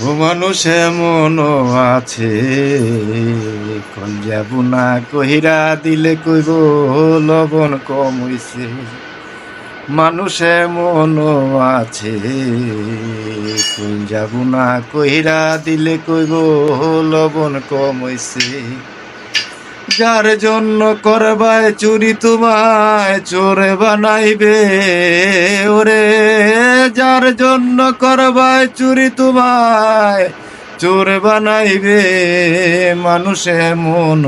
মানুষ এমন আছে, কোন যাব না কহিরা দিলে কইব, লবণ কম হইছে। মানুষ এমন আছে, কোন যাব না কহিরা দিলে কইব, লবণ কম হইছে। যার জন্য করবায় চুরি তোমায় চোরে বানাইবে। ওরে, যার জন্য করবায় চুরি তোমায় চোর বানাইবে, মানুষে মন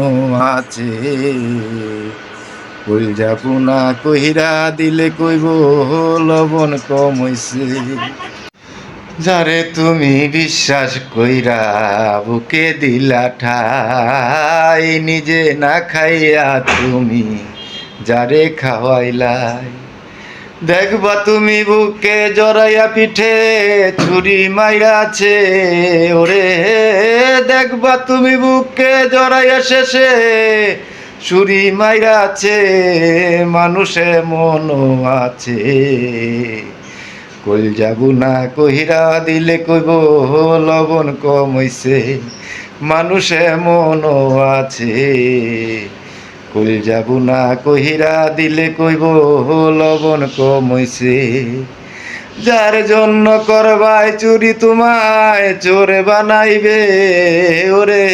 আছে। কই যাব না কহিরা দিলে কইব, লবণ কম হইছে। যারে তুমি বিশ্বাস কইরা বুকে দিলা ঠাই, নিজে না খাইয়া তুমি যারে খাওয়াইলাই। দেখবা তুমি বুকে জড়াইয়া পিঠে ছুরি মাইরাছে, ওরে দেখবা তুমি বুকে জড়াইয়া শেষে ছুরি মাইরাছে, মানুষে মনও আছে। কইল যাব না কহিরা দিলে কইব লবণ কম হইছে, মানুষে মন আছে। কইল যাব না কহিরা দিলে কইব লবণ কম হইছে। যার জন্য করবাই চুরি তোমায় চোরে বানাইবে, ওরে,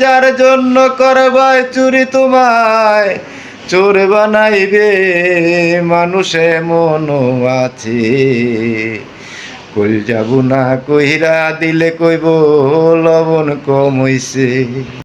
যার জন্য করবাই চুরি তোমায় চোর বানাইবে মানুষে মন আছে। কই যাব না কহিরা দিলে কইব লবণ কম হইছে।